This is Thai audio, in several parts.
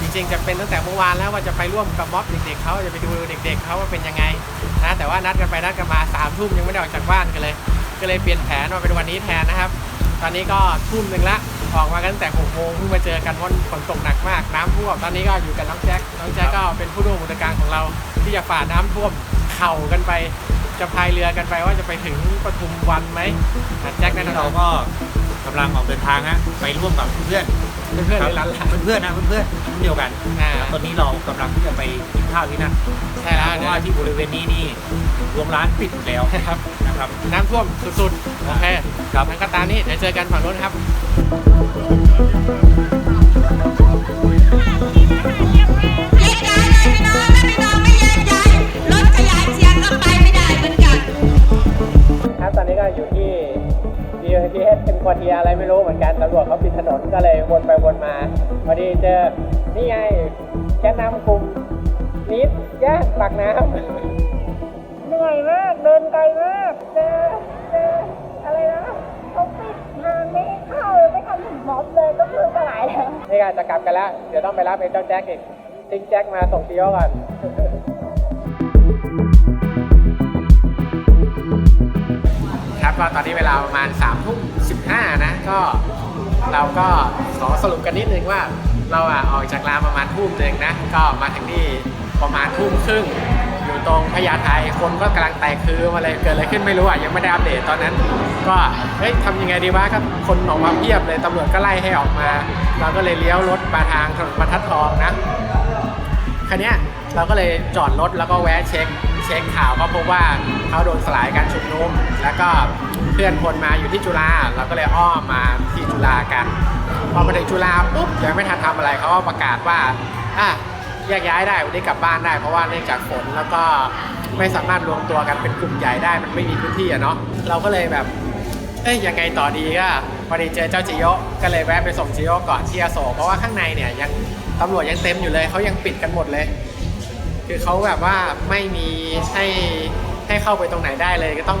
จริงๆจะเป็นตั้งแต่เมื่อวานแล้วว่าจะไปร่วมกับม็อบเด็กๆเขาจะไปดูเด็ก ๆเขาว่าเป็นยังไงนะแต่ว่านัดกันไปนัดกันมาสามทุ่มยังไม่ได้ออกจากบ้านกันเลย ก็เลยเปลี่ยนแผนมาเป็นวันนี้แทนนะครับ ตอนนี้ก็ทุ่มหนึ่งละออกมากันตั้งแต่หกโมงเพิ่งมาเจอกันเพราะฝนตกหนักมากน้ำท่วมตอนนี้ก็อยู่กับน้องแจ็คน้องแจ็คก็เป็นผู้ร่วมกิจการของเราที่จะฝ่าน้ำท่วมเข่ากันไปจะพายเรือกันไปว่าจะไปถึงปทุมวันไหมอะแจ็คแนะนี่นเราก็กำลังออกเดินทางฮะไปร่วมกับเพื่อน เพื่อนๆคในรัร้านบลาเพื่อนๆนะเพื่อนๆรุ่นเดียวกันอ่า แล้วตอนนี้เรากำลังที่จะไปกินข้าวที่นั่นใช่แล้วเพราะว่าที่บริเวณนี้นี่รวมร้านปิดหมดแล้วครับนะครับ น้ำท่วมสุดๆ โอเคครับงั้นก็ตามนี้ เดี๋ยวเจอกันฝั่งนู้นครับแย DOTS เป็นควอเทียอะไรไม่รู้เหมือนกันตำรวจเขาปิดถนนก็เลยวนไปวนมาพอดีเจอนี่ไงแกนนำกลุ่มนิดย่านปากน้ำเหนื่อยมากเดินไกลมากเจอเจออะไรนะเขาปิดทางไม่ให้เข้าเลยไม่ทันถึงม็อบเลยก็คือสลายแล้วนี่ก็จะกลับกันแล้ว เดี๋ยวต้องไปรับไอ้เจ้าแจ็คอีกทิ้งแจ็คมาส่งซีโอก่อน ก็ตอนนี้เวลาประมาณ3ามทุ่มสินะก็เราก็ขอสรุปกันนิดนึงว่าเราอะออกจากราประมาณทุ่มหนึ่งนะ ก็มาถึงนี่ประมาณทุ่มครึ่งอยู่ตรงพญาไทคนก็กำลังแตกคือมาเลยเกิดอะไรขึ้นไม่รู้อะยังไม่ได้อัปเดตตอนนั้น ก็เฮ้ยทำยังไงดีวะก็คนออกมาเพียบเลยตำรวจก็ไล่ให้ออกมา เราก็เลยเลี้ยวรถมาทางถนนบรรทัดทองนะคันนี้เราก็เลยจอดรถแล้วก็แวะเช็ค เช็คข่าวก็พบว่าเขาโดนสลายการชุมนุม แล้วก็เพื่อนคนมาอยู่ที่จุฬาเราก็เลยอ้อมมาที่จุฬากัน พอมาถึงจุฬาปุ๊บยังไม่ทันทำอะไรเขาก็ประกาศว่าอะแยกย้ายได้วันนี้กลับบ้านได้ เพราะว่าเนื่องจากฝนแล้วก็ไม่สามารถรวมตัวกันเป็นกลุ่มใหญ่ได้มันไม่มีพื้นที่อะเนาะเราก็เลยแบบเอ้ยยังไงต่อดีก็พอดีเจอเจ้าจิโยก็เลยแวะไปส่งจิโยก่อนที่อโศกเพราะว่าข้างในเนี่ยยังตำรวจยังเต็มอยู่เลยเขายังปิดกันหมดเลย คือเขาแบบว่าไม่มีให้ให้เข้าไปตรงไหนได้เลย ก็ต้อง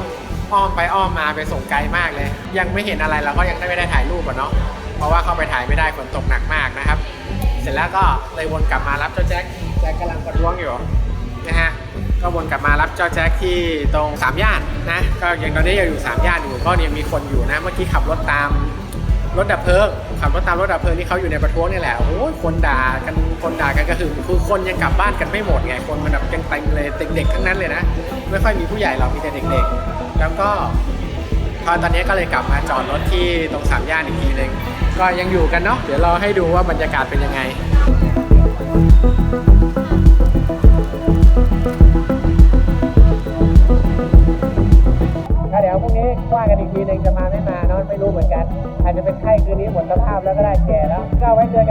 อ้อมไปอ้อมมาไปส่งไกลมากเลย ยังไม่เห็นอะไรเราก็ยังไม่ได้ถ่ายรูปอะเนาะเพราะว่าเข้าไปถ่ายไม่ได้ฝนตกหนักมากนะครับ เสร็จแล้วก็เลยวนกลับมารับเจ้าแจ็คแจ็คกำลังประท้วงอยู่นะฮะก็วนกลับมารับเจ้าแจ็คที่ตรงสามย่านนะก็ยังตอนนี้ยังอยู่สามย่านอยู่ก็ยังมีคนอยู่นะเมื่อกี้ขับรถตาม รถดับเพลิงขับรถตามรถดับเพลิงที่เขาอยู่ในประท้วงนี่แหละโอ้ยคนด่ากันคนด่ากันก็คือคือคนยังกลับบ้านกันไม่หมดไงคนมันแบบเต็มเลยเด็กๆทั้งนั้นเลยนะไม่ค่อยมีผู้ใหญ่หรอกมีแต่เด็กๆ แล้วก็พอตอนนี้ก็เลยกลับมาจอดรถที่ตรงสามย่านอีกทีหนึ่งก็ยังอยู่กันเนาะเดี๋ยวเราให้ดูว่าบรรยากาศเป็นยังไง ยวพรุ่งนี้ว่ากันอีกทีหนึ่งจะมาไม่มาเนาะไม่รู้เหมือนกัน อาจจะเป็นไข้คืนนี้หมดสภาพแล้วก็ได้แก่แล้วก็ไว้เจอ